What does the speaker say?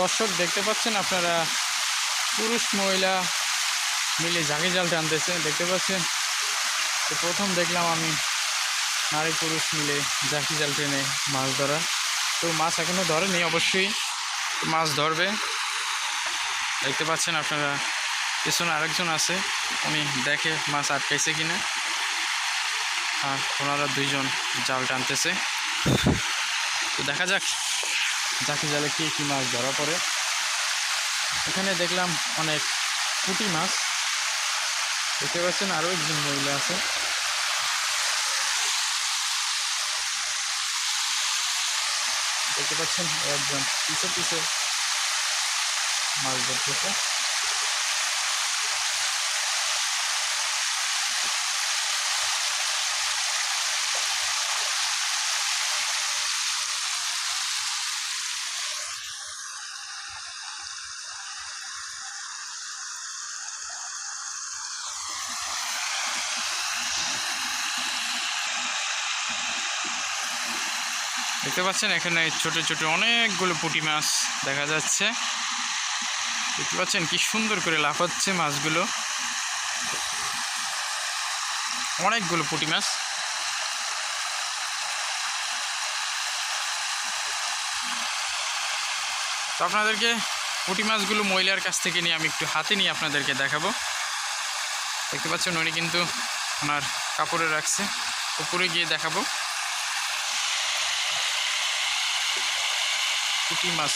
দর্শক দেখতে পাচ্ছেন আপনারা, পুরুষ, মহিলা মিলে জাগে জাল টানতেছে, দেখতে পাচ্ছেন? তো প্রথম দেখলাম আমি নারী পুরুষ মিলে জাকি জাল টেনে মাছ ধরা। তো মাছ এখনও ধরেনি অবশ্যই মাছ ধরবে। দেখতে পাচ্ছেন আপনারা, পেছনে আরেকজন আছে, উনি দেখে মাছ আটকাইছে কিনা। আর ওনারা দুইজন জাল টানতেছে। তো দেখা যাক জাকি জালে কি কী মাছ ধরা পড়ে? এখানে দেখলাম অনেক পুঁটি মাছ। দেখতে পাচ্ছেন আরও একজন মহিলা আছে। দেখতে পাচ্ছেন একজন পিছে পিছে মাছ ধরতেছে। দেখতে পাচ্ছেন, এখানে ছোট ছোট অনেকগুলো পুঁটি মাছ দেখা যাচ্ছে। দেখতে পাচ্ছেন, কি সুন্দর করে লাফাচ্ছে মাছগুলো। অনেকগুলো পুঁটি মাছ। তো আপনাদেরকে পুঁটি মাছগুলো মহিলার কাছ থেকে নিয়ে আমি একটু হাতে নিয়ে আপনাদেরকে দেখাবো। দেখতে পাচ্ছেন উনি কিন্তু ওনার কাপড়ে রাখছে। উপরে গিয়ে দেখাবো। পুঁটি মাছ।